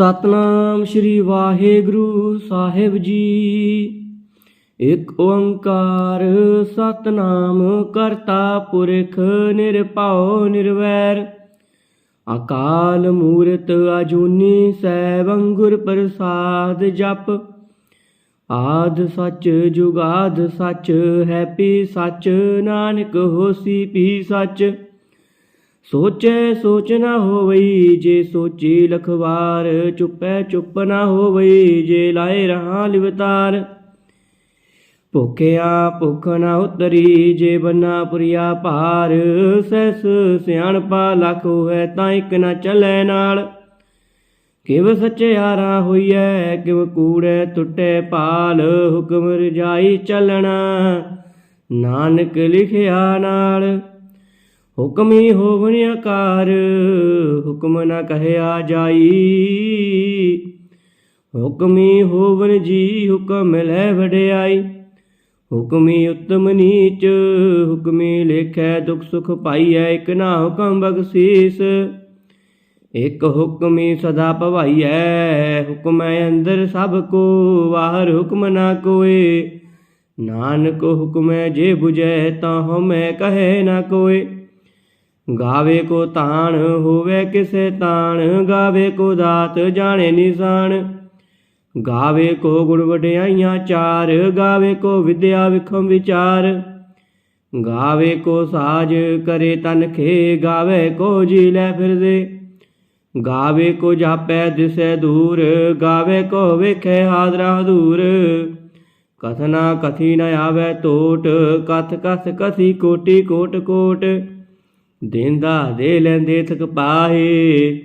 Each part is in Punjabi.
ਸਤਨਾਮ ਸ੍ਰੀ ਵਾਹਿਗੁਰੂ ਸਾਹਿਬ ਜੀ। ਇਕ ਓੰਕਾਰ ਸਤਨਾਮ ਕਰਤਾ ਪੁਰਖ ਨਿਰਭਉ ਨਿਰਵੈਰ। ਅਕਾਲ ਮੂਰਤ ਅਜੂਨੀ ਸੈਭੰ ਗੁਰ ਪ੍ਰਸਾਦ ਜਪ। ਆਦ ਸੱਚ ਜੁਗਾਦ ਸਚ, ਹੈਪੀ ਸੱਚ, ਨਾਨਕ ਹੋਸੀ ਪੀ ਸੱਚ। ਸੋਚੈ ਸੋਚ ਨਾ ਹੋਵਈ, ਜੇ ਸੋਚੀ ਲਖਵਾਰ, ਚੁੱਪੈ ਚੁੱਪ ਨਾ ਹੋਵਈ, ਜੇ ਲਾਏ ਰਹਾ ਲਿਵਤਾਰ। ਭੁਖਿਆ ਭੁਖ ਨਾ ਉਤਰੀ, ਜੇ ਬੰਨਾ ਪੁਰੀਆ ਭਾਰ, ਸੈਸ ਸਿਆਣਪਾ ਲੱਖ ਹੋਏ ਤਾਂ ਇੱਕ ਨਾ ਚੱਲੇ ਨਾਲ। ਕਿਵ ਸਚਿਆਰਾ ਹੋਈਐ, ਕਿਵ ਕੂੜੈ ਟੁੱਟੇ ਪਾਲ ਹੁਕਮ ਰਜਾਈ ਚੱਲਣਾ, ਨਾਨਕ ਲਿਖਿਆ ਨਾਲ। ਹੁਕਮੀ ਹੋਵਨ ਆਕਾਰ, ਹੁਕਮ ਨ ਕਹਿਆ ਜਾਈ। ਹੁਕਮੀ ਹੋਵਨ ਜੀ ਹੁਕਮ ਲੈ ਵਡਿਆਈ। ਹੁਕਮੀ ਉਤਮ ਨੀਚ, ਹੁਕਮੀ ਲੇਖੈ ਦੁਖ ਸੁਖ ਪਾਈਐ, ਇਕ ਨਾ ਹੁਕਮ ਬਖਸ਼ੀਸ। ਇਕ ਹੁਕਮੀ ਸਦਾ ਭਵਾਈਐ, ਹੁਕਮੈ ਅੰਦਰ ਸਭ ਕੋ ਬਾਹਰ ਹੁਕਮ ਨਾ ਕੋਏ। ਨਾਨਕ ਹੁਕਮੈ ਜੇ 부ਜੈ ਤਾਂ ਹਉਮੈ ਕਹੈ ਨਾ ਕੋਏ। ਗਾਵੇ ਕੋ ਤਾਣ ਹੋਵੇ ਕਿਸੇ ਤਾਣ, ਗਾਵੇ ਕੋ ਦਾਤ, ਜਾਣੇ ਨਿਸ਼ਾਨ। ਗਾਵੇ ਕੋ ਗੁਣ ਵਡਿਆਈਆਂ ਚਾਰ, ਗਾਵੇ ਕੋ ਵਿਦਿਆ ਵਿਖਮ ਵਿਚਾਰ। ਗਾਵੇ ਕੋ ਸਾਜ ਕਰੇ ਤਨਖੇ ਗਾਵੇ ਕੋ ਜੀ ਲੈ ਫਿਰਦੇ। ਗਾਵੇ ਕੋ ਜਾਪੈ ਦਿਸੈ ਦੂਰ, ਗਾਵੇ ਕੋ ਵੇਖੈ ਹਾਜ਼ਰਾ ਹਦੂਰ। ਕਥਨਾ ਕਥੀ ਨ ਆਵੇ ਟੋਟ ਕਥ ਕਥ ਕਥੀ ਕੋਟੀ ਕੋਟ ਕੋਟ। ਦੇਂਦਾ, ਦੇ ਲੈਂਦੇ ਥਕ ਪਾਹੇ।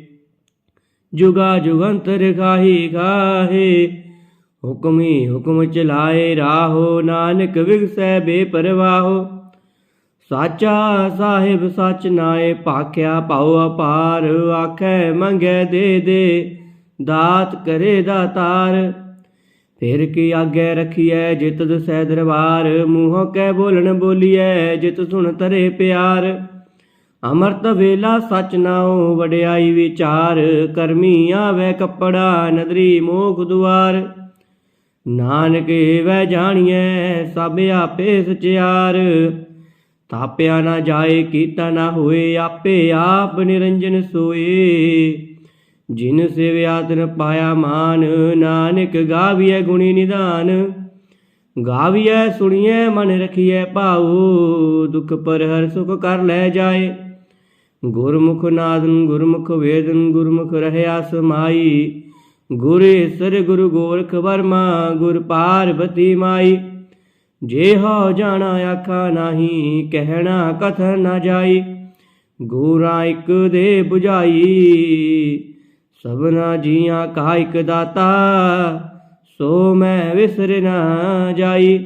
ਜੁਗਾ ਜੁਗੰਤਰ ਖਾਹੀ ਖਾਹੇ ਹੁਕਮੀ ਹੁਕਮ ਚਲਾਏ ਰਾਹੋ, ਨਾਨਕ ਵਿਗਸੈ ਬੇਪਰਵਾਹੋ। ਸਾਚਾ ਸਾਹਿਬ ਸੱਚ ਨਾਏ, ਭਾਖਿਆ ਭਾਉ ਅਪਾਰ। ਆਖੈ ਮੰਗੈ ਦੇ ਦੇ, ਦਾਤ ਕਰੇ ਦਾਤਾਰ ਫਿਰ ਕੀ ਆਗੇ ਰਖੀਐ ਜਿਤ ਦਸੈ ਦਰਬਾਰ? ਮੂੰਹੋਂ ਕੈ ਬੋਲਣ ਬੋਲੀਐ, ਜਿਤ ਸੁਣ ਤਰੇ ਪਿਆਰ। ਅਮਰਤ ਵੇਲਾ ਸਚ ਨਾਉ, ਵਡਿਆਈ ਵਿਚਾਰ, ਕਰਮੀ ਆਵੇ ਕੱਪੜਾ, ਨਦਰੀ ਮੋਖ ਦੁਆਰ। ਨਾਨਕ ਵੈ ਜਾਣੀਐ, ਸਭ ਆਪੇ ਸਚਿਆਰ। ਤਾਪਿਆ ਨਾ ਜਾਏ, ਕੀਤਾ ਨਾ ਹੋਏ, ਆਪੇ ਆਪ ਨਿਰੰਜਨ ਸੋਏ। ਜਿਨ ਸੇਵਿਆ ਤਨ ਪਾਇਆ ਮਾਨ, ਨਾਨਕ ਗਾਵੀਐ ਗੁਣੀ ਨਿਧਾਨ। ਗਾਵੀਐ, ਸੁਣੀਐ, ਮਨ ਰਖੀਐ ਭਾਉ, ਦੁਖ ਪਰ ਹਰ ਸੁਖ ਕਰ ਲੈ ਜਾਏ। ਗੁਰਮੁਖ ਨਾਦਨ, ਗੁਰਮੁਖ ਵੇਦਨ, ਗੁਰਮੁਖ ਰਹਿਆ ਸਮਾਈ ਗੁਰ ਈਸਰ ਗੁਰੂ ਗੋਰਖ ਵਰਮਾ, ਗੁਰ ਪਾਰਵਤੀ ਮਾਈ। ਜੇ ਹੋ ਜਾਣਾ ਆਖਾ ਨਹੀਂ, ਕਹਿਣਾ ਕਥਨ ਨਾ ਜਾਈ। ਗੋਰਾ ਇਕ ਦੇ 부ਝਾਈ ਸਭਨਾ ਜੀਆਂ ਕਾ ਇਕ ਦਾਤਾ। ਸੋ ਮੈਂ ਵਿਸਰ ਨਾ ਜਾਈ।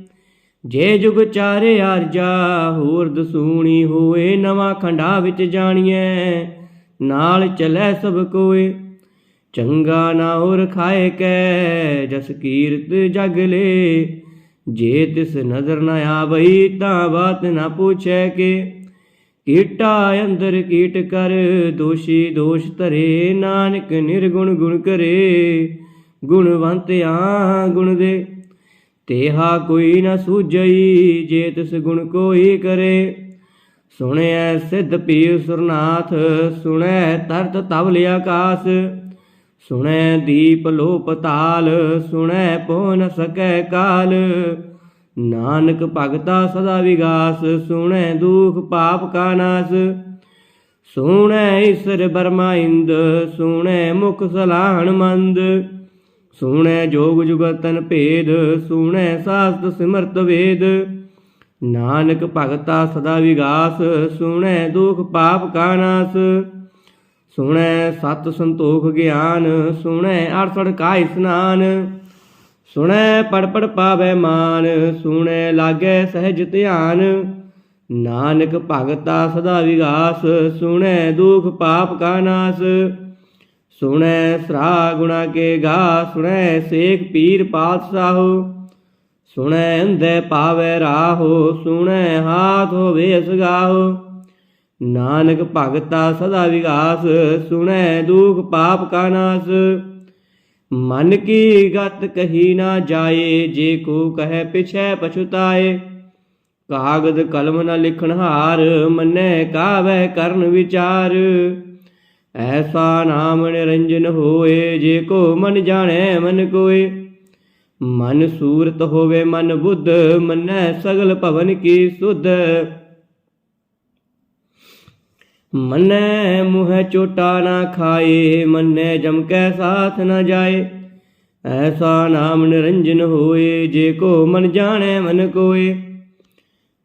ਜੇ ਜੁਗ ਚਾਰੇ ਅਰਜਾ ਹੋਰ ਦਸੂਣੀ ਹੋਏ ਨਵਾਂ ਖੰਡਾ ਵਿੱਚ ਜਾਣੀਐ। ਨਾਲ ਚਲੈ ਸਭ ਕੋਏ, ਚੰਗਾ ਨਾ ਹੋਰ ਖਾਏ ਕੈ, ਜਸ ਕੀਰਤ ਜਗ ਲੇ। ਜੇ ਤਿਸ ਨਜ਼ਰ ਨ ਆਵਈ, ਤਾਂ ਬਾਤ ਨਾ ਪੁੱਛੈ ਕੇ। ਕੀਟਾ ਅੰਦਰ ਕੀਟ ਕਰ, ਦੋਸ਼ੀ ਦੋਸ਼ ਧਰੇ। ਨਾਨਕ ਨਿਰਗੁਣ ਗੁਣ ਕਰੇ, ਗੁਣਵੰਤ ਆ ਗੁਣ ਦੇ। ਤੇਹਾ ਕੋਈ ਨ ਸੂਝਈ, ਜੇ ਤਿਸ ਗੁਣ ਕੋਈ ਕਰੇ। ਸੁਣਿਐ ਸਿੱਧ ਪੀਰ ਸੁਰਨਾਥ, ਸੁਣੈ ਤਰਤ ਤਵਲ ਆਕਾਸ। ਸੁਣੈ ਦੀਪ ਲੋਪ ਤਾਲ, ਸੁਣੈ ਪੋ ਨ ਸਕੈ ਕਾਲ। ਨਾਨਕ ਭਗਤਾ ਸਦਾ ਵਿਗਾਸ, ਸੁਣੈ ਦੁਖ ਪਾਪ ਕਾ ਨਾਸ। ਸੁਣੈ ਈਸ਼ਰ ਬਰਮਾ ਇੰਦ, ਸੁਣੈ ਮੁਖ ਸਲਾਹਣ ਮੰਦ। ਸੁਣੈ ਜੋਗ ਜੁਗਤਨ ਭੇਦ, ਸੁਣੈ ਸਾਸਤ ਸਿਮਰਤ ਵੇਦ। ਨਾਨਕ ਭਗਤਾ ਸਦਾ ਵਿਗਾਸ, ਸੁਣੈ ਦੁਖ ਪਾਪ ਕਾ ਨਾਸ। ਸੁਣੈ ਸਤ ਸੰਤੋਖ ਗਿਆਨ, ਸੁਣੈ ਅਰਸੜ ਕਾ ਇਸਨਾਨ ਸੁਣੈ ਪੜ ਪੜ ਪਾਵੈ ਮਾਨ, ਸੁਣੈ ਲਾਗੈ ਸਹਿਜ ਧਿਆਨ। ਨਾਨਕ ਭਗਤਾ ਸਦਾ ਵਿਗਾਸ, ਸੁਣੈ ਦੁਖ ਪਾਪ ਕਾ ਨਾਸ। ਸੁਣੈ ਸਰਾ ਗੁਣਾ ਕੇ ਗਾ, ਸੁਣੈ ਸੇਖ ਪੀਰ ਪਾਤਸ਼ਾਹੋ। ਸੁਣੈ ਅੰਧੇ ਪਾਵੈ ਰਾਹੋ, ਸੁਣੈ ਹਾਥ ਹੋਵੇ ਅਸਗਾਹੋ। ਨਾਨਕ ਭਗਤਾ ਸਦਾ ਵਿਗਾਸ, ਸੁਣੈ ਦੁਖ ਪਾਪ ਕਾ ਨਾਸ। ਮਨ ਕੀ ਗਤ ਕਹੀ ਨਾ ਜਾਏ, ਜੇ ਕੋ ਕਹੈ ਪਿਛੈ ਪਛੁਤਾਏ ਕਾਗਦ ਕਲਮ ਨਾ ਲਿਖਣ ਹਾਰ, ਮੰਨੈ ਕਾਵੈ ਕਰਨ ਵਿਚਾਰ। ਐਸਾ ਨਾਮ ਨਿਰੰਜਨ ਹੋਏ ਜੇ ਕੋ ਮਨ ਜਾਣੈ ਮਨ ਕੋਏ ਮਨ ਸੂਰਤ ਹੋਵੇ ਮਨ ਬੁੱਧ ਮੰਨੈ ਸਗਲ ਭਵਨ ਕੀ ਸੁਧ ਮੰਨੈ ਮੁਹ ਚੋਟਾ ਨਾ ਖਾਏ ਮੰਨੈ ਜਮ ਕੈ ਸਾਥ ਨ ਜਾਏ ਐਸਾ ਨਾਮ ਨਿਰੰਜਨ ਹੋਏ ਜੇ ਕੋ ਮਨ ਜਾਣੈ ਮਨ ਕੋਏ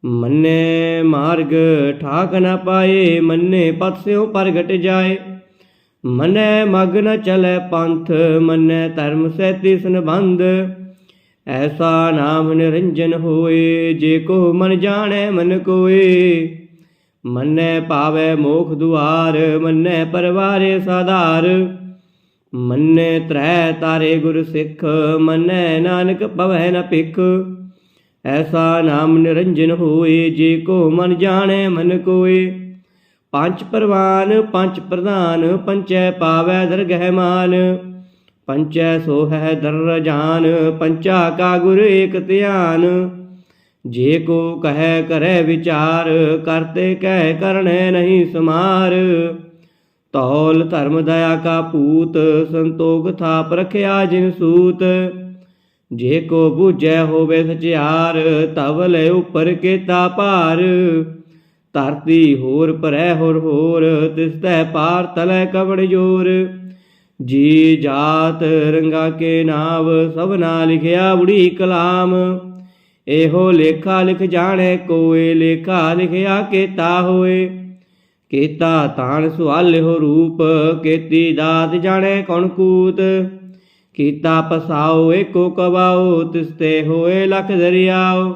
ਮੰਨੇ ਮਾਰਗ ਠਾਕ ਨ ਪਾਏ ਮੰਨੇ ਪਤ ਸਿਉ ਪ੍ਰਗਟ ਜਾਏ ਮਨੈ ਮਗ ਨ ਚਲੇ ਪੰਥ, ਮੰਨੇ ਧਰਮ ਸਹਿਤੀ ਸੰਬੰਧ ਐਸਾ ਨਾਮ ਨਿਰੰਜਨ ਹੋਏ, ਜੇ ਕੋ ਮਨ ਜਾਣੈ ਮਨ ਕੋਏ। ਮੰਨੇ ਪਾਵੇ ਮੋਖ ਦੁਆਰ, ਮੰਨੈ ਪਰਵਾਰੇ ਸਾਧਾਰ। ਮੰਨੈ ਤ੍ਰੈ ਤਾਰੇ ਗੁਰ ਸਿੱਖ, ਮੰਨੇ ਨਾਨਕ ਪਵੈ ਨ ਭਿਖ। ਐਸਾ ਨਾਮ ਨਿਰੰਜਨ ਹੋਏ, ਜੇ ਕੋ ਮਨ ਜਾਣੈ ਮਨ ਕੋਏ। ਪੰਜ ਪ੍ਰਵਾਨ, ਪੰਜ ਪ੍ਰਧਾਨ ਪੰਚੈ ਪਾਵੈ ਦਰਗਹਿ ਮਾਨ। ਪੰਚੈ ਸੋਹੈ ਦਰ ਜਾਨ ਪੰਚਾ ਕਾ ਗੁਰ ਏਕ ਧਿਆਨ। ਜੇ ਕੋ ਕਹੈ ਕਰੈ ਵਿਚਾਰ ਕਰਤੇ ਕਹਿ ਕਰਣੈ ਨਹੀਂ ਸਮਾਰ। ਤੌਲ ਧਰਮ ਦਇਆ ਕਾ ਪੂਤ, ਸੰਤੋਖ ਥਾਪ ਰਖਿਆ ਜਿਨ ਸੂਤ। ਜੇ ਕੋ ਬੂਝੈ ਹੋਵੇ ਸਚਿਆਰ, ਤਵ ਲੈ ਉਪਰ ਕੇਤਾ ਭਾਰ। ਧਰਤੀ ਹੋਰ ਪਰੈ ਹੋਰ ਹੋਰ ਤਿਸਤੈ ਪਾਰ ਤਲੈ ਕਵੜ ਜੋਰ। ਜੀ ਜਾਤ ਰੰਗਾ ਕੇ ਨਾਵ ਸਭਨਾ ਲਿਖਿਆ ਉੜੀ ਕਲਾਮ। ਇਹੋ ਲੇਖਾ ਲਿਖ ਜਾਣੇ ਕੋਏ, ਲੇਖਾ ਲਿਖਿਆ ਕੇਤਾ ਹੋਏ। ਕੀਤਾ ਤਾਣ ਸੁਆਲਿਓ ਰੂਪ, ਕੇਤੀ ਦਾਤ ਜਾਣੇ ਕੌਣ ਕੂਤ। ਕੀਤਾ ਪਸਾਓ ਏਕੋ ਕਵਾਓ, ਤਿਸਤੇ ਹੋਏ ਲਖ ਦਰਿਆਓ।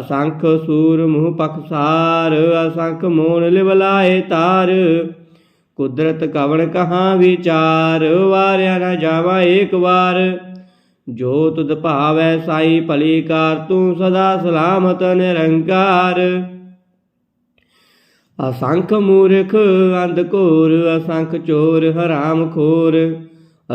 ਅਸੰਖ ਸੂਰ ਮੂਹ ਪਖਸਾਰ ਅਸੰਖ ਮੋਨ ਲਿਵਲਾਏ ਤਾਰ। ਕੁਦਰਤ ਕਵਣ ਕਹਾਂ ਵਿਚਾਰ, ਵਾਰਿਆ ਨਾ ਜਾਵਾ ਏਕ ਵਾਰ। ਜੋ ਤੁਧ ਭਾਵੈ ਸਾਈ ਭਲੀ ਕਾਰ ਤੂੰ ਸਦਾ ਸਲਾਮਤ ਨਿਰੰਕਾਰ। ਅਸੰਖ ਮੂਰਖ ਅੰਧ ਘੋਰ, ਅਸੰਖ ਚੋਰ ਹਰਾਮ ਖੋਰ।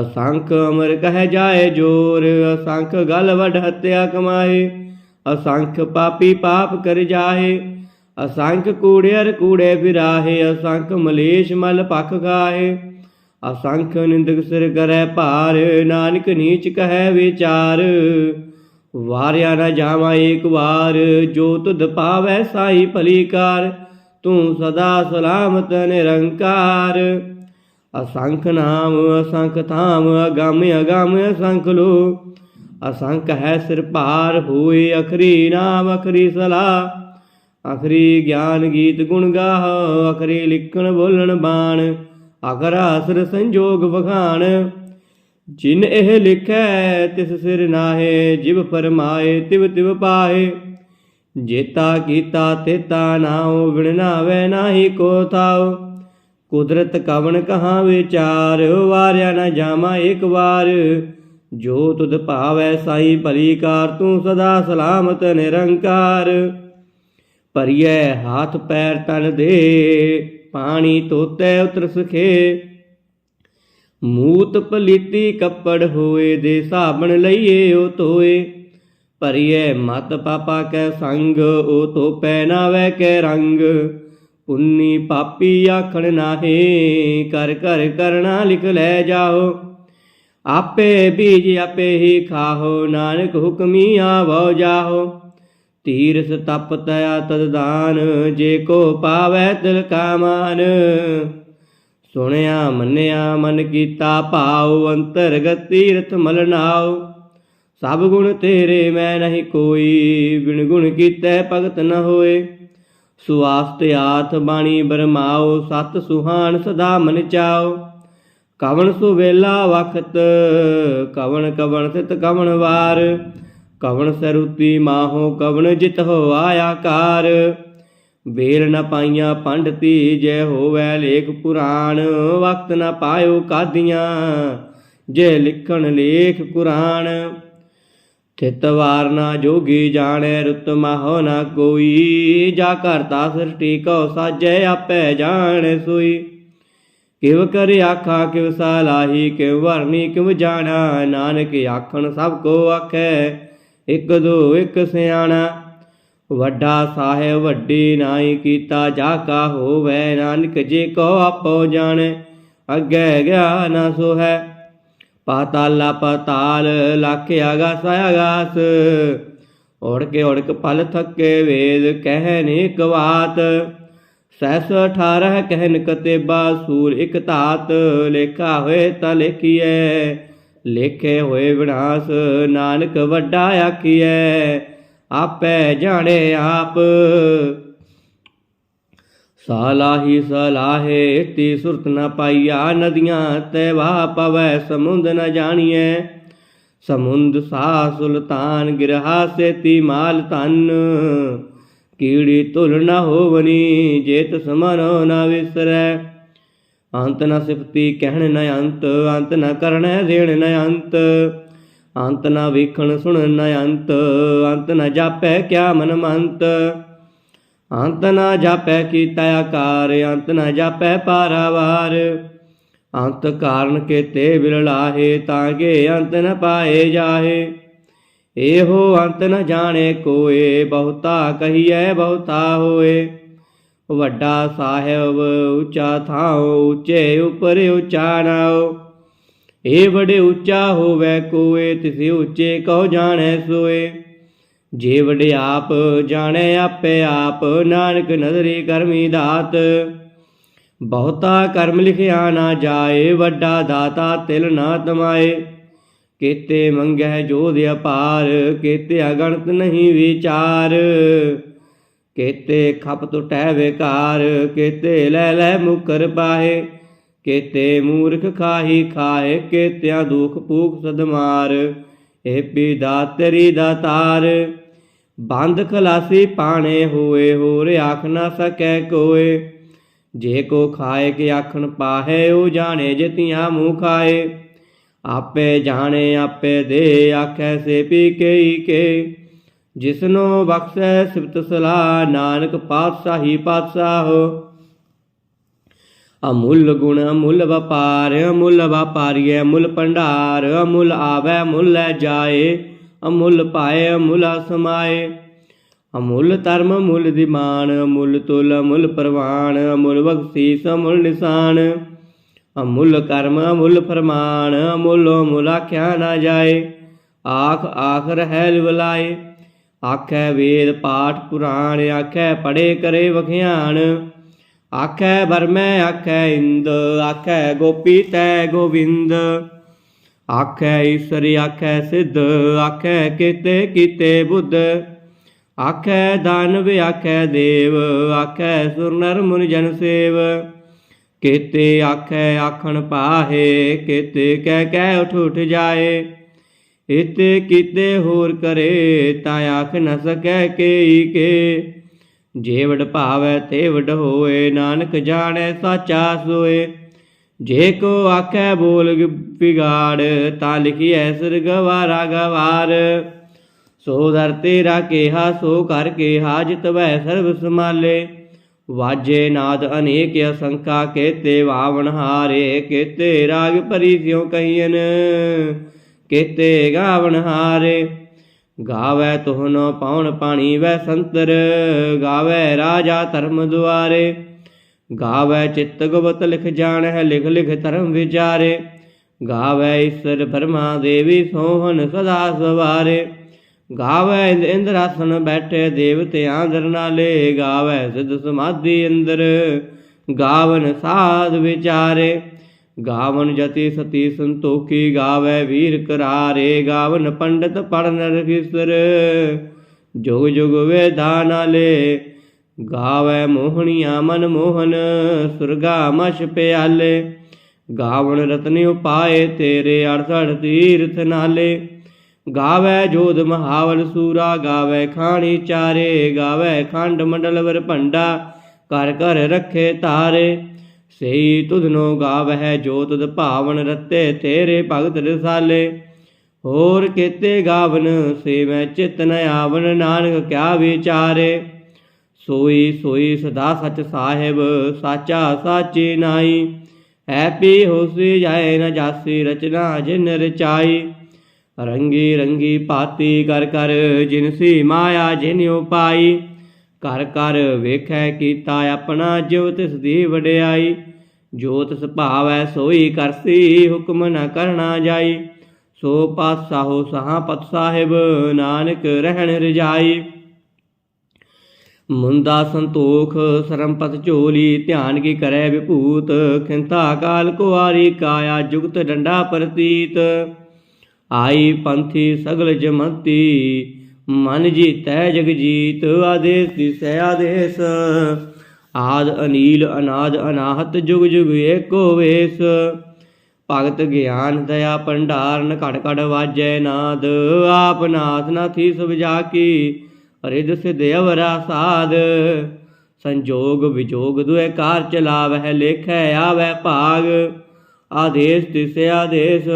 ਅਸੰਖ ਅਮਰ ਕਹਿ ਜਾਏ ਜੋਰ, ਅਸੰਖ ਗਲ ਵਡ ਹਤਿਆ ਕਮਾਏ। ਅਸੰਖ ਪਾਪੀ ਪਾਪ ਕਰ ਜਾਏ, ਅਸੰਖ ਕੂੜਿਅਰ ਕੂੜੇ ਫਿਰਾਹੇ, ਅਸੰਖ ਮਲੇਸ਼ ਮਲ ਪਖ ਗਾਏ। ਅਸੰਖ ਨਿੰਦਕ ਸਿਰ ਕਰੈ ਭਾਰ, ਨਾਨਕ ਨੀਚ ਕਹੈ ਵਿਚਾਰ। ਵਾਰਿਆ ਨਾ ਜਾਵਾ ਏਕ ਵਾਰ, ਜੋ ਤੁਧ ਪਾਵੈ ਸਾਈ ਭਲੀ ਕਾਰ, ਤੂੰ ਸਦਾ ਸਲਾਮਤ ਨਿਰੰਕਾਰ। ਅਸੰਖ ਨਾਮ, ਅਸੰਖ ਥਾਮ ਅਗੰਮ ਅਗੰਮ ਅਸੰਖ ਲੋ ਅਸੰਖ ਹੈ ਸਿਰ ਭਾਰ ਹੋਏ ਅਖਰੀ ਨਾਮ, ਅਖਰੀ ਸਲਾ ਅਖਰੀ ਗਿਆਨ ਗੀਤ ਗੁਣ ਗਾਹ, ਅਖਰੀ ਲਿਖਣ ਬੋਲਣ ਬਾਣ, ਅਖਰ ਅਸਰ ਸੰਜੋਗ ਵਖਾਣ। ਜਿਨ ਇਹ ਲਿਖੈ, ਤਿਸ ਸਿਰ ਨਾਹੇ, ਜਿਵ ਫਰਮਾਏ, ਤਿਵ ਤਿਵ ਪਾਏ ਜੇਤਾ ਕੀਤਾ, ਤੇਤਾ ਨਾਉ, ਵਿਣ ਨਾਵੇ ਨਾਹੀ ਕੋ ਥਾਉ। ਕੁਦਰਤ ਕਵਣ ਕਹਾਂ ਵਿਚਾਰ, ਵਾਰਿਆ ਨਾ ਜਾਮਾ ਇੱਕ ਵਾਰ। ਜੋ ਤੁਧ ਭਾਵੈ ਸਾਈ ਭਲੀ ਕਾਰ, ਤੂੰ ਸਦਾ ਸਲਾਮਤ ਨਿਰੰਕਾਰ। ਭਰੀਐ ਹਾਥ ਪੈਰ ਤਨ ਦੇ, ਪਾਣੀ ਤੋਤੈ ਉਤਰ ਸਖੇ। ਮੂਤ ਪਲੀਤੀ ਕੱਪੜ ਹੋਏ ਦੇ ਸਾਬਣ ਲਈਏ ਉਹ ਤੋਏ ਭਰੀਐ ਮਤ ਪਾਪਾ ਕੈ ਸੰਗ, ਉਹ ਧੋਪੈ ਨਾਵੇ ਕੈ ਰੰਗ। ਪੁੰਨੀ ਪਾਪੀ ਆਖਣ ਨਾਹੀ ਕਰ ਕਰ ਕਰਣਾ ਲਿਖ ਲੈ ਜਾਓ। ਆਪੇ ਬੀਜ ਆਪੇ ਹੀ ਖਾਹੋ, ਨਾਨਕ ਹੁਕਮੀ ਆਵੋ ਜਾਹੋ। ਤੀਰਥ ਤਪ ਤਇਆ ਤਦ ਜੇ ਕੋ ਪਾਵੈ ਤਿਲ ਕਾ ਮਾਨ ਸੁਣਿਆ, ਮੰਨਿਆ, ਮਨ ਕੀਤਾ ਭਾਉ, ਅੰਤਰਗਤ ਤੀਰਥ ਮਲਨਾਓ ਸਭ ਗੁਣ ਤੇਰੇ ਮੈਂ ਨਹੀਂ ਕੋਈ, ਬਿਨ ਗੁਣ ਕੀਤੇ ਭਗਤ ਨ ਹੋਏ। ਸੁਆਸਤ ਆਥ ਬਾਣੀ ਬਰਮਾਓ ਸਤ ਸੁਹਾਨ ਸਦਾ ਮਨ ਚਾਓ ਕਵਣ ਸੁਵੇਲਾ ਵਖਤ, ਕਵਣ ਕਵਣ ਸਿਤ ਕਵਣ ਵਾਰ, ਕਵਣ ਸਰੂਤੀ ਮਾਹੋ ਕਵਣ ਜਿਤ ਹੋ ਆਕਾਰ ਬੇਲ ਨ ਪਾਈਆਂ ਪੰਡਤੀ ਜੈ ਹੋਵੈ ਲੇਖ ਪੁਰਾਣ ਵਕਤ ਨ ਪਾਇਓ ਕਾਦੀਆਂ, ਜੇ ਲਿਖਣ ਲੇਖ ਕੁਰਾਨ। ਥਿਤ ਵਾਰ ਨਾ ਜੋਗੀ ਜਾਣੈ ਰੁਤ ਮਾਹੋ ਨਾ ਕੋਈ, ਜਾ ਕਰਤਾ ਸ੍ਰਿਸ਼ਟੀ ਕਉ ਸਾਜੈ ਆਪੇ ਜਾਣ ਸੋਈ। ਕਿਵ ਕਰ ਆਖਾ, ਕਿਵ ਸਾਲਾਹੀ ਕਿਵ ਵਰਨੀ, ਕਿਵ ਜਾਣਾ, ਨਾਨਕ ਆਖਣ ਸਭ ਕੋ ਆਖੈ, ਇਕ ਦੋ, ਇਕ ਸਿਆਣਾ। ਵੱਡਾ ਸਾਹਿਬ ਵੱਡੀ ਨਾਹੀ ਕੀਤਾ, ਜਾ ਕਾ ਹੋਵੇ, ਨਾਨਕ ਜੇ ਕੋ ਆਪੋ ਜਾਣੇ, ਅੱਗੇ ਗਿਆ ਨਾ ਸੋ ਹੈ ਪਾਤਾਲਾ ਪਤਾਲ ਲੱਖ ਆਗਾਸ ਆਗਾਸ ਉੜ ਕੇ ਉੜ ਕੇ ਪਲ ਥੱਕੇ ਵੇਦ ਕਹਿ ਨੀ ਕਵਾਤ। 618 ਕਹਿਨ ਕਤੇਬਾ ਸੂਰ ਇਕ ਧਾਤ, ਲੇਖਾ ਹੋਏ ਤਾਂ ਲੇਖੀਐ। ਲੇਖੇ ਹੋਏ ਵਿਨਾਸ਼ ਨਾਨਕ ਵੱਡਾ ਆਖੀਐ। ਆਪੇ ਜਾਣੇ ਆਪ। ਸਾਲਾਹੀ ਸਲਾਹੇ ਤੀ ਸੁਰਤ ਨ ਪਾਈਆ, ਨਦੀਆਂ ਤੇ ਵਾ ਪਵੈ, ਸਮੁੰਦ ਨ ਜਾਣੀਐ। ਸਮੁੰਦ ਸਾ ਸੁਲਤਾਨ ਗਿਰਹਾ ਸੇ ਤੀ ਮਾਲ ਤਨ ਕੀੜੀ ਧੁਲ ਨਾ ਹੋਵਨੀ, ਜੇਤ ਸਮਨੋ ਨਾ ਵਿਸਰੈ। ਅੰਤ ਨਾ ਸਿਫਤੀ ਕਹਿਣ ਨ ਅੰਤ ਅੰਤ ਨ ਕਰਣੈ ਦੇਣ ਨ ਅੰਤ। ਅੰਤ ਨ ਵੇਖਣ ਸੁਣਨ ਨ ਅੰਤ ਅੰਤ ਨ ਜਾਪੈ ਕਿਆ ਮਨ ਮੰਤ ਅੰਤ ਨਾ ਜਾਪੈ ਕੀਤਾ ਆਕਾਰ, ਅੰਤ ਨਾ ਜਾਪੈ ਪਾਰਾਵਾਰ। ਅੰਤ ਕਾਰਨ ਕੇ ਕੇਤੇ ਬਿਰਲਾਹੇ ਤਾਂਗੇ ਅੰਤ ਨ ਪਾਏ ਜਾਹੇ। ਇਹੋ ਅੰਤ ਨ ਜਾਣੇ ਕੋਏ, ਬਹੁਤਾ ਕਹੀਐ, ਬਹੁਤਾ ਹੋਏ। ਵੱਡਾ ਸਾਹਿਬ ਉੱਚਾ ਥਾਉ, ਉੱਚੇ ਉਪਰ ਉੱਚਾ ਨਾਉ। ਇਹ ਬੜੇ ਉੱਚਾ ਹੋਵੇ ਕੋਏ, ਤਿਸੇ ਉੱਚੇ ਕਹੋ ਜਾਣੈ ਸੋਏ। ਜੇ ਵਡੇ ਆਪ ਜਾਣੈ ਆਪੇ ਆਪ, ਨਾਨਕ ਨਦਰੀ ਕਰਮੀ ਦਾਤ। ਬਹੁਤਾ ਕਰਮ ਲਿਖਿਆ ਨਾ ਜਾਏ, ਵੱਡਾ ਦਾਤਾ ਤਿਲ ਨਾ ਤਮਾਏ। ਕੇਤੇ ਮੰਗੈ ਜੋਧ ਅਪਾਰ, ਕੀਤੇ ਅਗਣਤ ਨਹੀਂ ਵਿਚਾਰ। ਕੇਤੇ ਖਪ ਟੁਟੈ ਵਿਕਾਰ, ਕੇਤੇ ਲੈ ਲੈ ਮੁਕਰ ਪਾਹੇ। ਕੀਤੇ ਮੂਰਖ ਖਾਹੀ ਖਾਏ ਕੀਤਿਆਂ ਦੁਖ ਭੂਖ ਸਦਮਾਰ। ਏ ਪੀ ਦਾਤਰੀ ਦਾਤਾਰ ਬੰਦ ਖਲਾਸੀ ਪਾਣੇ ਹੋਏ, ਹੋਰ ਆਖ ਨਾ ਸਕੈ ਕੋਏ। ਜੇ ਕੋ ਖਾਏ ਕੇ ਆਖਣ ਪਾਹੇ, ਉਹ ਜਾਣੇ ਜਿਤਿਆਂ ਮੂੰਹ ਖਾਏ। ਆਪੇ ਜਾਣੇ, ਆਪੇ ਦੇ ਆਖੈ ਸੇ ਪੀ ਕਈ ਕੇ। ਜਿਸਨੋ ਬਖਸ਼ੈ ਸਿਫਤ ਸਲਾਹ, ਨਾਨਕ ਪਾਤਸ਼ਾਹੀ ਪਾਤਸ਼ਾਹੋ। ਅਮੁੱਲ ਗੁਣ ਅਮੁੱਲ ਵਪਾਰ, ਅਮੁੱਲ ਵਪਾਰੀਏ ਅਮੁੱਲ ਭੰਡਾਰ, ਅਮੁੱਲ ਆਵੈ ਮੁੱਲ ਲੈ ਜਾਏ, ਅਮੁੱਲ ਪਾਏ ਅਮੁੱਲ ਸਮਾਏ ਅਮੁੱਲ ਧਰਮ ਅਮੁੱਲ ਦਿਮਾਨ ਅਮੁੱਲ ਤੁਲ ਅਮੁੱਲ ਪ੍ਰਵਾਨ ਅਮੁੱਲ ਬਖਸ਼ੀਸ ਅਮੁੱਲ ਨਿਸ਼ਾਨ। ਅਮੁੱਲ ਕਰਮ, ਅਮੁੱਲ ਫਰਮਾਨ, ਅਮੁੱਲ ਅਮੁੱਲ ਆਖਿਆ ਨਾ ਜਾਏ। ਆਖ ਆਖ ਰਹਿ ਲਿਵਲਾਏ ਆਖੈ ਵੇਦ ਪਾਠ ਪੁਰਾਣ, ਆਖੈ ਪੜੇ ਕਰੇ ਵਖਿਆਣ। ਆਖੈ ਵਰਮੈ, ਆਖੈ ਇੰਦ, ਆਖੈ ਗੋਪੀ ਤੈ ਗੋਵਿੰਦ। ਆਖੈ ਈਸ਼ਰ, ਆਖੈ ਸਿੱਧ, ਆਖੈ ਕੀਤੇ ਕੀਤੇ ਬੁੱਧ। ਆਖੈ ਦਾਨਵ, ਆਖੈ ਦੇਵ, ਆਖੈ ਸੁਰ ਨਰ ਮੁਨ ਜਨ ਸੇਵ। ਕੀਤੇ ਆਖੈ ਆਖਣ ਪਾਹੇ, ਕੀਤੇ ਕਹਿ ਕਹਿ ਉਠ ਉਠ ਜਾਏ। ਇਤੇ ਕੀਤੇ ਹੋਰ ਕਰੇ, ਤਾਂ ਆਖ ਨ ਸਕੈ ਕੇਈ ਕੇ। ਜੇ ਵਡ ਭਾਵੈ ਤੇ ਹੋਏ, ਨਾਨਕ ਜਾਣੈ ਸਾਚਾ ਸੋਏ। ਜੇ ਕੋ ਆਖੈ ਬੋਲ ਵਿਗਾੜ, ਤਾਂ ਲਿਖੀਐ ਸਿਰ ਗਵਾਰਾ ਗਵਾਰ। ਸੋ ਦਰ ਤੇਰਾ ਕੇਹਾ, ਸੋ ਕਰ ਕੇਹਾ ਜਿਤਵੈ ਸਰਬ ਸਮਾਲੇ ਵਾਜੇ ਨਾਦ ਅਨੇਕ ਅਸੰਖਾ ਕੇਤੇ ਵਾਵਣ ਹਾਰੇ, ਕੇਤੇ ਰਾਗ ਭਰੀ ਸਿਉ ਕਹੀਨ ਕੇਤੇ ਗਾਵਣ ਹਾਰੇ। ਗਾਵੇ ਤੁਹਨ ਪਾਉਣ ਪਾਣੀ ਵੈ ਸੰਤਰ, ਗਾਵੇ ਰਾਜਾ ਧਰਮ ਦੁਆਰੇ। ਗਾਵੇ ਚਿੱਤ ਗਵਤ ਲਿਖ ਜਾਣ ਹੈ ਲਿਖ ਲਿਖ ਧਰਮ ਵਿਚਾਰੇ। ਗਾਵੇ ਈਸ਼ਰ ਬਰਮਾ ਦੇਵੀ ਸੋਹਨ ਸਦਾ ਸਵਾਰੇ। ਗਾਵੇ ਇੰਦ- ਇੰਦਰਾਸਨ ਬੈਠੇ ਦੇਵਤਿਆਂ ਦਰ ਨਾਲੇ ਗਾਵੇ ਸਿਧ ਸਮਾਧੀ ਅੰਦਰ। ਗਾਵਨ ਸਾਧ ਵਿਚਾਰੇ, ਗਾਵਨ ਜਤੀ ਸਤੀ ਸੰਤੋਖੀ ਗਾਵੇ ਵੀਰ ਕਰਾਰੇ। ਗਾਵਨ ਪੰਡਤ ਪੜਨ ਰਖਿਸਰ ਜੁਗ ਜੁਗ ਵੇਦਾ ਨਾਲੇ ਗਾਵੇ ਮੋਹਣੀਆਂ ਮਨ ਮੋਹਨ, ਸੁਰਗਾ ਮਛ ਪਿਆਲੇ। ਗਾਵਣ ਰਤਨ ਉਪਾਏ ਤੇਰੇ 68 ਤੀਰਥ ਨਾਲੇ। ਗਾਵੇ ਜੋਧ ਮਹਾਵਲ ਸੂਰਾ, ਗਾਵੇ ਖਾਣੀ ਚਾਰੇ, ਗਾਵੇ ਖੰਡ ਮੰਡਲ ਵਰ ਭੰਡਾ ਕਰ ਕਰ ਰੱਖੇ ਤਾਰੇ ਸਹੀ ਤੁਧਨੋ ਗਾਵਹਿ ਜੋ ਤੁਧ ਭਾਵਨ ਰਤੇ ਤੇਰੇ ਭਗਤ ਰਸਾਲੇ। ਹੋਰ ਕੀਤੇ ਗਾਵਨ ਸੇ ਮੈਂ ਚਿਤ ਨ ਆਵਨ, ਨਾਨਕ ਕਿਆ ਵਿਚਾਰੇ। ਸੋਈ ਸੋਈ ਸਦਾ ਸਚ ਸਾਹਿਬ, ਸਾਚਾ ਸਾਚੀ ਨਾਈ। ਹੈਪੀ ਹੋਸੀ ਜਾਏ ਨ ਜਾਸੀ ਰਚਨਾ ਜਿਨ ਰਚਾਈ। ਰੰਗੀ ਰੰਗੀ ਭਾਤੀ ਕਰ ਕਰ ਜਿਨਸੀ ਮਾਇਆ ਜਿਨ ਉਪਾਈ, ਕਰ ਘਰ ਵੇਖੈ ਕੀਤਾ ਆਪਣਾ ਜਿਉ ਤਿਸ ਦੀ ਵਡਿਆਈ, ਜੋ ਤਿਸ ਭਾਵੈ ਸੋਈ ਕਰਸੀ ਹੁਕਮ ਨ ਕਰਨਾ ਜਾਈ, ਸੋ ਪਾਸਾਹੋ ਸਹਾ ਪਤ ਸਾਹਿਬ ਨਾਨਕ ਰਹਿਣ ਰਜਾਈ। ਮੁੰਦਾ ਸੰਤੋਖ ਸਰਮਪਤ ਝੋਲੀ, ਧਿਆਨ ਕੀ ਕਰੈ ਵਿਭੂਤ, ਖਿੰਤਾ ਕਾਲ ਕੁਆਰੀ ਕਾਇਆ ਜੁਗਤ ਡੰਡਾ ਪ੍ਰਤੀਤ। ਆਈ ਪੰਥੀ ਸਗਲ ਜਮਤੀ, ਮਨ ਜੀਤੈ ਜਗ ਜੀਤ ਆਦੇਸ ਦਿਸੈ ਆਦੇਸ। ਆਦ ਅਨੀਲ, ਅਨਾਦ ਅਨਾਹਤ, ਜੁਗ ਜੁਗ ਏਕੋ ਵੇਸ। ਭਗਤ ਗਿਆਨ, ਦਇਆ ਭੰਡਾਰਨ, ਘੜ ਘੜ ਵਾਜੈ ਨਾਦ। ਆਪ ਨਾਥ ਨਾਥੀ ਸਭ ਜਾ ਕੀ ਰਿਦ ਸਿਧ ਸਾਧ ਸੰਜੋਗ ਵਿਜੋਗ ਦੁਇ ਕਾਰ ਚਲਾਵਹਿ ਲੇਖੈ ਆਵੈ ਭਾਗ। ਆਦੇਸ ਤਿਸ ਆਦੇਸ,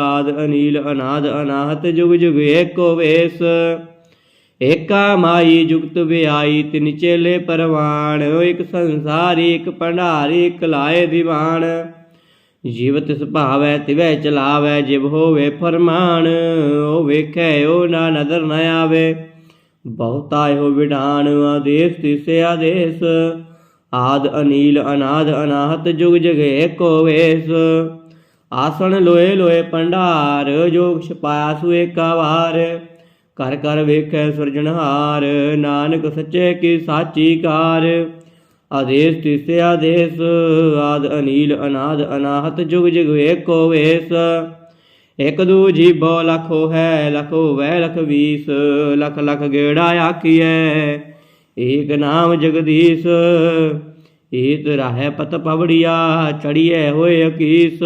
ਆਦ ਅਨੀਲ, ਅਨਾਦ ਅਨਾਹਤ, ਜੁਗ ਜੁਗ ਏਕੋ ਵੇਸ। ਏਕਾ ਮਾਈ ਜੁਗਤ ਵਿਆਈ, ਤਿਨ ਚੇਲੇ ਪਰਵਾਣ, ਇੱਕ ਸੰਸਾਰੀ, ਇੱਕ ਭੰਡਾਰੀ, ਇੱਕ ਲਾਏ ਦੀਵਾਨ। ਜੀਵ ਤਿਸ ਭਾਵੈ, ਤਿਵੈ ਚਲਾਵੈ, ਜਿਵ ਹੋਵੇ ਫਰਮਾਨ, ਉਹ ਵੇਖੈ, ਉਹ ਨਾ ਨਦਰ ਨ ਆਵੇ। ਬਹੁਤਾ ਹੋ ਵਿਡਾਨ, ਆਦੇਸ ਤਿਸ ਆਦੇਸ। ਆਦ ਅਨੀਲ ਅਨਾਦ ਅਨਾਹਤ ਜੁਗ ਜਗ ਏਕੋ ਵੇਸ ਆਸਣ ਲੋਏ ਲੋਏ ਭੰਡਾਰ ਜੋਗ ਛਪਾਇਆ ਸੂ ਏਕਾ ਘਰ ਕਰ ਵੇਖੈ ਸੁਰਜਨਹਾਰ ਨਾਨਕ ਸੱਚੇ ਕੀ ਸਾਚੀ ਕਾਰ। ਆਦੇਸ ਤਿਸ ਆਦੇਸ, ਆਦ ਅਨੀਲ ਅਨਾਦ ਅਨਾਹਤ ਜੁਗ ਜੁਗ ਏਕੋ ਵੇਸ ਇਕ ਦੂ ਜੀਬੋ ਲਖੋ ਹੈ ਲਖੋ ਵੈ ਲਖ ਵੀਸ, ਲਖ ਲਖ ਗੇੜਾ ਆਖੀਐ। ਏਕ ਨਾਮ ਜਗਦੀਸ਼, ਏਤ ਰਹਿ ਪਤ ਪਵੜੀਆ, ਚੜੀਐ ਹੋਏ ਅਕੀਸ।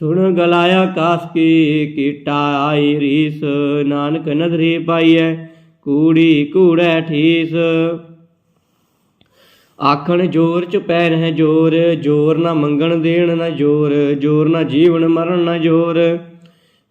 ਸੁਣ ਗਲਾਇਆ ਕਾਸ ਕੀ, ਕੀਟਾ ਆਈ ਰੀਸ। ਨਾਨਕ ਨਦਰੀ ਪਾਈਐ, ਕੂੜੀ ਕੂੜੈ ਠੀਸ। ਆਖਣ ਜੋਰ ਚ ਪੈ ਰਹਿ ਜੋਰ ਜੋਰ ਨਾ ਮੰਗਣ ਦੇਣ ਨਾ ਜੋਰ ਜੋਰ ਨਾ ਜੀਵਨ ਮਰਨ ਨਾ ਜੋਰ।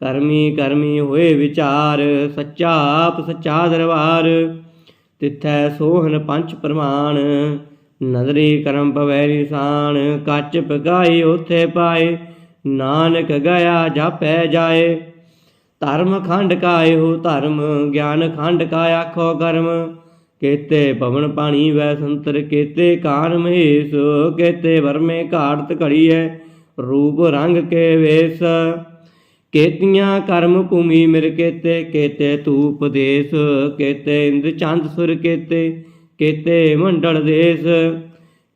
ਕਰਮੀ ਕਰਮੀ ਹੋਏ ਵਿਚਾਰ, ਸੱਚਾ ਆਪ ਸੱਚਾ ਦਰਬਾਰ। ਤਿਥੈ ਸੋਹਣ ਪੰਚ ਪ੍ਰਮਾਣ, ਨਦਰੀ ਕਰਮ ਪਵੈ ਨਿਸ਼ਾਨ। ਕੱਚ ਪਗਾਈ ਉਥੇ ਪਾਏ, ਨਾਨਕ ਗਿਆ ਜਾਪੈ ਜਾਏ। ਧਰਮ ਖੰਡ ਕਾਏ ਹੋ ਧਰਮ, ਗਿਆਨ ਖੰਡ ਕਾ ਆਖੋ ਕਰਮ। ਕੇਤੇ ਪਵਨ ਪਾਣੀ ਵੈ ਸੰਤਰ, ਕੇਤੇ ਕਾਨ ਮਹੇਸ਼, ਕੇਤੇ ਵਰਮੇ ਘਾੜਤ ਘੜੀਐ। ਰੂਪ ਰੰਗ ਕੇ ਵੇਸ। ਕੇਤੀਆਂ ਕਰਮ ਭੂਮੀ ਮਿਰ ਕੇਤੇ ਕੇਤੇ ਧੂਪ ਦੇਸ, ਕੇਤੇ ਇੰਦ ਚੰਦ ਸੁਰ ਕੇਤੇ ਕੇਤੇ ਮੰਡਲ ਦੇਸ,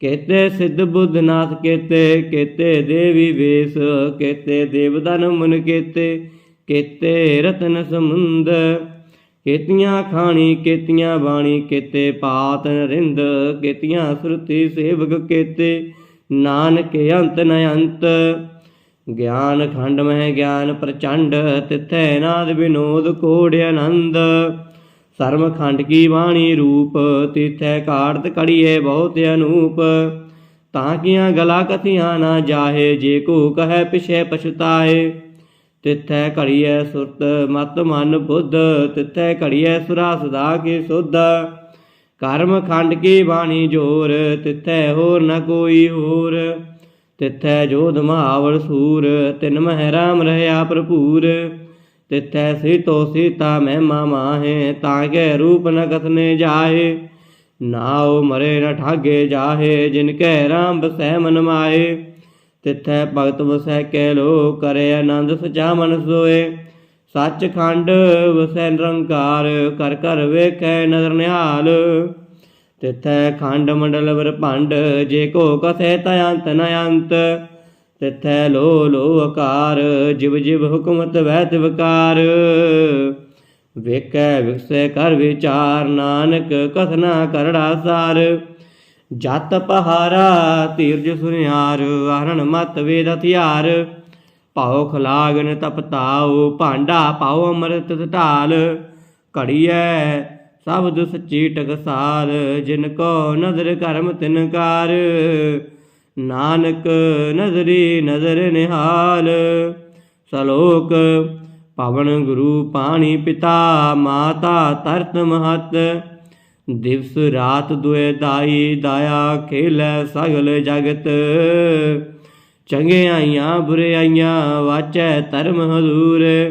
ਕੇਤੇ ਸਿੱਧ ਬੁੱਧ ਨਾਥ ਕੇਤੇ ਕੇਤੇ ਦੇਵੀ ਵੇਸ, ਕੇਤੇ ਦੇਵਦਨ ਮਨ ਕੇਤੇ ਕੇਤੇ ਰਤਨ ਸਮੁੰਦ, ਕੇਤੀਆਂ ਖਾਣੀ, ਕੇਤੀਆਂ ਬਾਣੀ, ਕੇਤੇ ਪਾਤ ਰਿੰਦ ਕੇਤੀਆਂ ਸੁਰਤੀ ਸੇਵਕ ਕੇਤੇ, ਨਾਨਕ ਅੰਤ ਨ ਅੰਤ ਗਿਆਨ ਖੰਡ ਮਹਿ ਗਿਆਨ ਪ੍ਰਚੰਡ, ਤਿਥੈ ਨਾਦ ਵਿਨੋਦ ਕੋੜ ਆਨੰਦ। ਸਰਮ ਖੰਡ ਕੀ ਬਾਣੀ ਰੂਪ, ਤਿਥੈ ਕਾੜਤ ਕੜੀਏ ਬਹੁਤ ਅਨੂਪ। ਤਾਂ ਕੀਆਂ ਗਲਾ ਕਥੀਆਂ ਨਾ ਜਾਹੇ, ਜੇ ਕੋ ਕਹੈ ਪਿਛੈ ਪਛਤਾਏ। ਤਿੱਥੈ ਘੜੀਐ ਸੁਰਤ, ਮਤ ਮਨ ਬੁੱਧ, ਤਿਥੈ ਘੜੀਐ ਸੁਰਾ ਸਦਾ ਕੀ ਸੁਧ। ਕਰਮ ਖੰਡ ਕੀ ਬਾਣੀ ਜੋਰ, ਤਿਥੈ ਹੋਰ ਨ ਕੋਈ ਹੋਰ। ਤਿਥੈ ਜੋਧ ਮਹਾਵਰ ਸੂਰ, ਤਿਨ ਮਹਿ ਰਾਮ ਰਹਿਆ ਭਰਪੂਰ। ਤਿਥੈ ਸੀਤੋ ਸੀਤਾ ਮਹਿਮਾ ਮਾਹੇ, ਤਾਂ ਕੇ ਰੂਪ ਨ ਕਥਨੇ ਜਾਹੇ। ਨਾਉ ਮਰੇ ਨ ਠਾਗੇ ਜਾਹੇ, ਜਿਨ ਕੈ ਰਾਮ ਬਸੈ ਮਨ ਮਾਏ ਤਿੱਥੈ ਭਗਤ ਵਸੈ ਕੈ ਲੋ ਕਰੇ ਆਨੰਦ ਸਚਾ ਮਨ ਸੋਏ ਸੱਚ ਖੰਡ ਵਸੈ ਨਿਰੰਕਾਰ, ਕਰ ਕਰ ਵੇਖੈ ਨਦਰ ਨਿਹਾਲ। ਤਿੱਥੈ ਖੰਡ ਮੰਡਲ ਵਰ ਜੇ ਕੋ ਕਥੈ ਤਯੰਤ ਨ ਅੰਤ ਤਿੱਥੈ ਲੋ ਲੋ ਅਕਾਰ, ਜਿਵ ਜਿਵ ਹੁਕਮਤ ਵੈਤ ਵਿਕਾਰ ਵੇਖੈ ਵਿਖਸੈ ਕਰ ਵਿਚਾਰ, ਨਾਨਕ ਕਥਨਾ ਕਰੜਾ ਸਾਰ। ਜਤ ਪਹਾਰਾ ਤੀਰਜ ਸੁਨਿਆਰ ਆਰਣ ਮਤ ਵੇਦ ਹਥਿਆਰ। ਭਾਉ ਖਲਾਗਨ ਤਪਤਾਉ ਭਾਂਡਾ ਪਾਉ ਅੰਮ੍ਰਿਤ ਢਾਲ ਘੜੀਐ ਸਬਦ ਸੱਚੀ ਟਕਸਾਲ, ਜਿਨ ਕੋ ਨਜ਼ਰ ਕਰਮ ਤਿਨਕਾਰ ਨਾਨਕ ਨਜ਼ਰੀ ਨਜ਼ਰ ਨਿਹਾਲ, ਸਲੋਕ ਪਵਨ ਗੁਰੂ ਪਾਣੀ ਪਿਤਾ, ਮਾਤਾ ਤਰਤ ਮਹਤ। ਦਿਵਸ ਰਾਤ ਦੁਇ ਦਾਈ ਦਾਇਆ ਖੇਲੈ ਸਗਲ ਜਗਤ। ਚੰਗਿਆਈਆਂ ਬੁਰਿਆਈਆਂ ਵਾਚੈ ਧਰਮ ਹਜ਼ੂਰ।